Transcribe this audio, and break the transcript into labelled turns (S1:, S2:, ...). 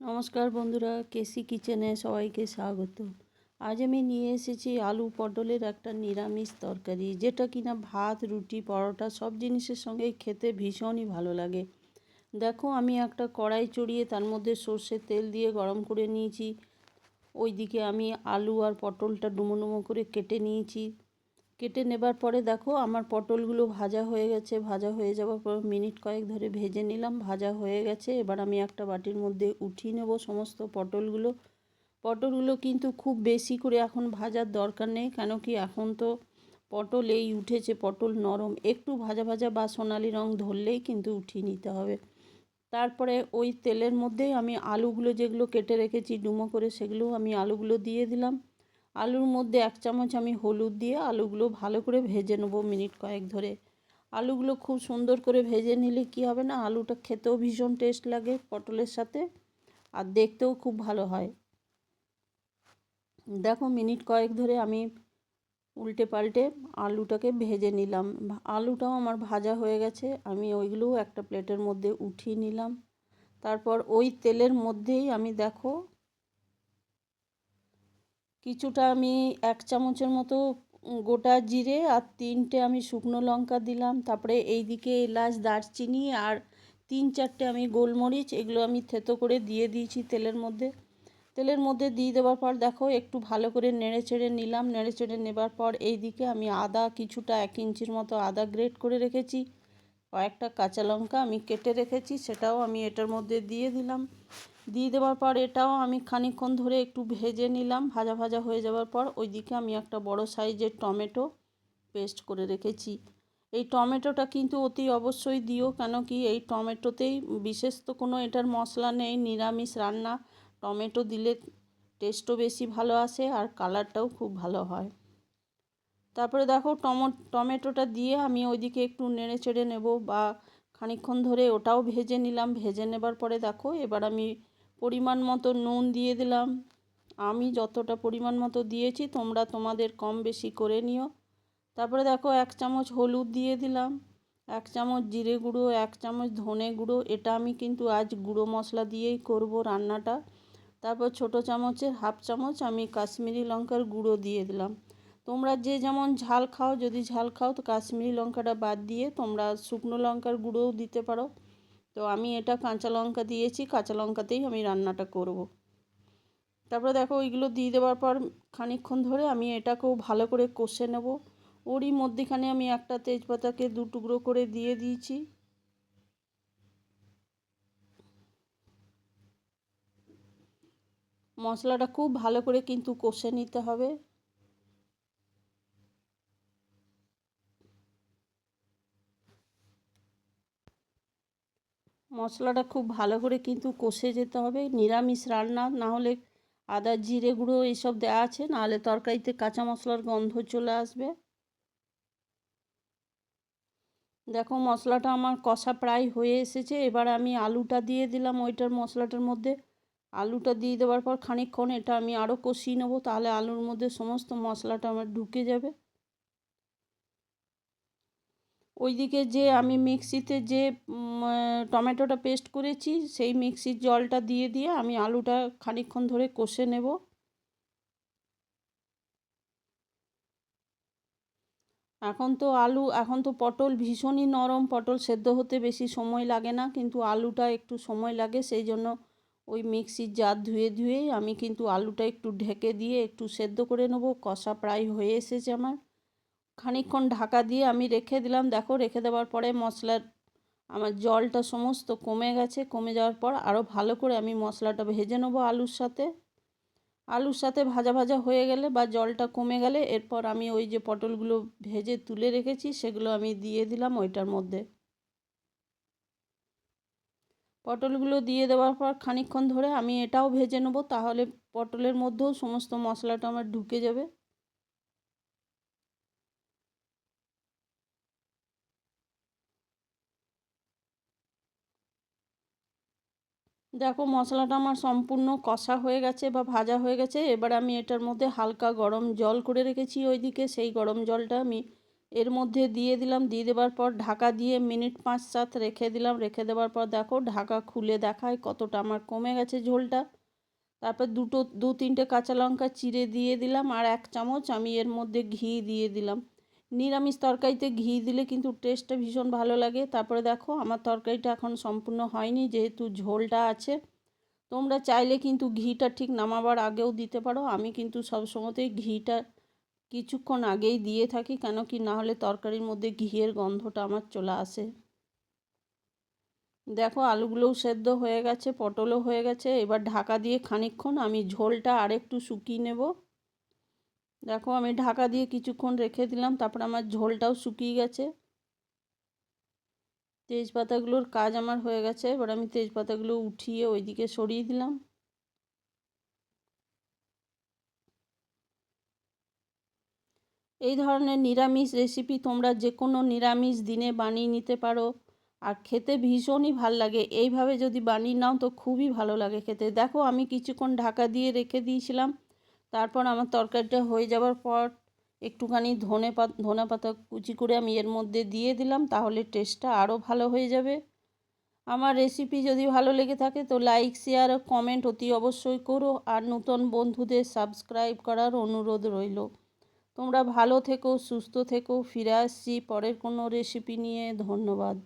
S1: নমস্কার বন্ধুরা, কেসি কিচেনে সবাইকে স্বাগত। আজ আমি নিয়ে এসেছি আলু পটলের একটা নিরামিষ তরকারি, যেটা কিনা ভাত, রুটি, পরোটা সব জিনিসের সঙ্গেই খেতে ভীষণই ভালো লাগে। দেখো, আমি একটা কড়াই চড়িয়ে তার মধ্যে সর্ষের তেল দিয়ে গরম করে নিয়েছি। ওইদিকে আমি আলু আর পটলটা ডুমো ডুমো করে কেটে নিয়েছি। কেটে নেবার পরে দেখো আমার পটলগুলো ভাজা হয়ে গেছে, ভাজা হয়ে যাওয়ার পর মিনিট কয়েক ধরে ভেজে নিলাম, ভাজা হয়ে গেছে। এবার আমি একটা বাটির মধ্যে উঠিয়ে নেব সমস্ত পটলগুলো। পটলগুলো কিন্তু খুব বেশি করে এখন ভাজার দরকার নেই, কেন কি এখন তো পটল এই উঠেছে, পটল নরম। একটু ভাজা ভাজা বা সোনালি রং ধরলেই কিন্তু উঠিয়ে নিতে হবে। তারপরে ওই তেলের মধ্যেই আমি আলুগুলো যেগুলো কেটে রেখেছি, ডুমো করে সেগুলো আমি আলুগুলো দিয়ে দিলাম। আলুর মধ্যে এক চামচ আমি হলুদ দিয়ে আলুগুলো ভালো করে ভেজে নেব মিনিট কয়েক ধরে। আলুগুলো খুব সুন্দর করে ভেজে নিলে কি হবে না, আলুটা খেতেও ভীষণ টেস্ট লাগে পটলের সাথে আর দেখতেও খুব ভালো হয়। দেখো মিনিট কয়েক ধরে আমি উল্টে পাল্টে আলুটাকে ভেজে নিলাম। আলুটাও আমার ভাজা হয়ে গেছে, আমি ওইগুলোও একটা প্লেটের মধ্যে উঠিয়ে নিলাম। তারপর ওই তেলের মধ্যেই আমি দেখো কিছুটা আমি এক চামচের মতো গোটা জিরে আর তিনটে আমি শুকনো লঙ্কা দিলাম। তারপরে এইদিকে এলাচ, দারচিনি আর তিন চারটে আমি গোলমরিচ, এগুলো আমি থেতো করে দিয়ে দিয়েছি তেলের মধ্যে। তেলের মধ্যে দিয়ে দেওয়ার পর দেখো একটু ভালো করে নেড়ে চেড়ে নিলাম। নেড়ে চেড়ে নেবার পর এই দিকে আমি আদা কিছুটা এক ইঞ্চির মতো আদা গ্রেট করে রেখেছি। কয়েকটা কাঁচা লঙ্কা আমি কেটে রেখেছি, সেটাও আমি এটার মধ্যে দিয়ে দিলাম। দিয়ে দেওয়ার পর এটাও আমি খানিক্ষণ ধরে একটু ভেজে নিলাম। ভাজা ভাজা হয়ে যাওয়ার পর ওইদিকে আমি একটা বড় সাইজের টমেটো পেস্ট করে রেখেছি। এই টমেটোটা কিন্তু অতি অবশ্যই দিও কেন কি এই টমেটোতেই বিশেষ তো কোনো এটার মশলা নেই, নিরামিষ রান্না। টমেটো দিলে টেস্টও বেশি ভালো আসে আর কালারটাও খুব ভালো হয়। তারপরে দেখো টমো, টমেটোটা দিয়ে আমি ওইদিকে একটু নেড়ে চেড়ে নেব বা খানিক্ষণ ধরে ওটাও ভেজে নিলাম। ভেজে নেবার পরে দেখো এবার আমি পরিমাণ মতো নুন দিয়ে দিলাম। আমি যতটা পরিমাণ মতো দিয়েছি, তোমরা তোমাদের কম বেশি করে নিও। তারপরে দেখো, এক চামচ হলুদ দিয়ে দিলাম, এক চামচ জিরে গুঁড়ো, এক চামচ ধনে গুঁড়ো। এটা আমি কিন্তু আজ গুঁড়ো মশলা দিয়েই করব রান্নাটা। তারপর ছোট চামচের হাফ চামচ আমি কাশ্মীরি লঙ্কার গুঁড়ো দিয়ে দিলাম। তোমরা যে যেমন ঝাল খাও, যদি ঝাল খাও, তো কাশ্মীরি লঙ্কাটা বাদ দিয়ে তোমরা শুকনো লঙ্কার গুঁড়োও দিতে পারো। তো আমি এটা কাঁচা লঙ্কা দিয়েছি, কাঁচা লঙ্কাতেই আমি রান্নাটা করব। তারপরে দেখো ওইগুলো দিয়ে দেওয়ার পর খানিক্ষণ ধরে আমি এটাকেও ভালো করে কষে নেব। ওরই মধ্যেখানে আমি একটা তেজপাতাকে দু টুকরো করে দিয়ে দিয়েছি। মশলাটা খুব ভালো করে কিন্তু কষে নিতে হবে। মশলাটা খুব ভালো করে কিন্তু কষে যেতে হবে। নিরামিষ রান্না না হলে আদা, জিরে গুঁড়ো এইসব দেওয়া আছে নাহলে তরকারিতে কাঁচা মশলার গন্ধ চলে আসবে। দেখো মশলাটা আমার কষা প্রায় হয়ে এসেছে। এবার আমি আলুটা দিয়ে দিলাম ওইটার মশলাটার মধ্যে। আলুটা দিয়ে দেওয়ার পর খানিকক্ষণ এটা আমি আরও কষিয়ে নেব, তাহলে আলুর মধ্যে সমস্ত মশলাটা আমার ঢুকে যাবে। ওইদিকে যে আমি মিক্সিতে যে টমেটোটা পেস্ট করেছি, সেই মিক্সির জলটা দিয়ে দিয়ে আমি আলুটা খানিকক্ষণ ধরে কষে নেব। এখন তো আলু, এখন তো পটল ভীষণই নরম, পটল সেদ্ধ হতে বেশি সময় লাগে না, কিন্তু আলুটা একটু সময় লাগে, সেই জন্য ওই মিক্সির জার ধুয়ে ধুয়েই আমি কিন্তু আলুটা একটু ঢেকে দিয়ে একটু সেদ্ধ করে নেব, কষা প্রায় হয়ে এসেছে আমার। খানিকক্ষণ ঢাকা দিয়ে আমি রেখে দিলাম। দেখো, রেখে দেওয়ার পরে মশলার, আমার জলটা সমস্ত কমে গেছে। কমে যাওয়ার পর আরও ভালো করে আমি মশলাটা ভেজে নেব আলুর সাথে। আলুর সাথে ভাজা ভাজা হয়ে গেলে বা জলটা কমে গেলে এরপর আমি ওই যে পটলগুলো ভেজে তুলে রেখেছি, সেগুলো আমি দিয়ে দিলাম ওইটার মধ্যে। পটলগুলো দিয়ে দেওয়ার পর খানিকক্ষণ ধরে আমি এটাও ভেজে নেব, তাহলে পটলের মধ্যেও সমস্ত মশলাটা আমার ঢুকে যাবে। দেখো, মশলাটা আমার সম্পূর্ণ কষা হয়ে গেছে বা ভাজা হয়ে গেছে। এবার আমি এটার মধ্যে হালকা গরম জল করে রেখেছি ওইদিকে। সেই গরম জলটা আমি এর মধ্যে দিয়ে দিলাম। দিয়ে দেওয়ার পর ঢাকা দিয়ে মিনিট পাঁচ সাত রেখে দিলাম। রেখে দেওয়ার পর দেখো, ঢাকা খুলে দেখায় কতটা আমার কমে গেছে ঝোলটা। তারপর দুটো, দু তিনটে কাঁচা লঙ্কা চিড়ে দিয়ে দিলাম আর এক চামচ আমি এর মধ্যে ঘি দিয়ে দিলাম। নিরামিষ তরকারিতে ঘি দিলে কিন্তু টেস্টটা ভীষণ ভালো লাগে। তারপরে দেখো, আমার তরকারিটা এখন সম্পূর্ণ হয়নি, যেহেতু ঝোলটা আছে। তোমরা চাইলে কিন্তু ঘিটা ঠিক নামাবার আগেও দিতে পারো। আমি কিন্তু সবসময়তেই ঘিটা কিছুক্ষণ আগেই দিয়ে থাকি, কেন কি না হলে তরকারির মধ্যে ঘিয়ের গন্ধটা আমার চলে আসে। দেখো, আলুগুলোও সেদ্ধ হয়ে গেছে, পটলও হয়ে গেছে। এবার ঢাকা দিয়ে খানিকক্ষণ আমি ঝোলটা আরেকটু শুকিয়ে নেব। দেখো আমি ঢাকা দিয়ে কিছুক্ষণ রেখে দিলাম, তারপর আমার ঝোলটাও শুকিয়ে গেছে। তেজপাতাগুলোর কাজ আমার হয়ে গেছে, এবার আমি তেজপাতাগুলো উঠিয়ে ওইদিকে সরিয়ে দিলাম। এই ধরনের নিরামিষ রেসিপি তোমরা যে কোনো নিরামিষ দিনে বানিয়ে নিতে পারো, আর খেতে ভীষণই ভালো লাগে। এইভাবে যদি বানিয়ে নাও তো খুবই ভালো লাগে খেতে। দেখো আমি কিছুক্ষণ ঢাকা দিয়ে রেখে দিয়েছিলাম তারপর আমার তরকারিটা হয়ে যাওয়ার পর একটুখানি ধনে পাতা ধনে পাতা কুচি করে আমি এর মধ্যে দিয়ে দিলাম, তাহলে টেস্টটা আরও ভালো হয়ে যাবে। আমার রেসিপি যদি ভালো লেগে থাকে তো লাইক শেয়ার কমেন্ট অতি অবশ্যই করো। আর নতুন বন্ধুদের সাবস্ক্রাইব করার অনুরোধ রইল। তোমরা ভালো থেকো, সুস্থ থেকো, ফিরে আসছি পরের কোনো রেসিপি নিয়ে। ধন্যবাদ।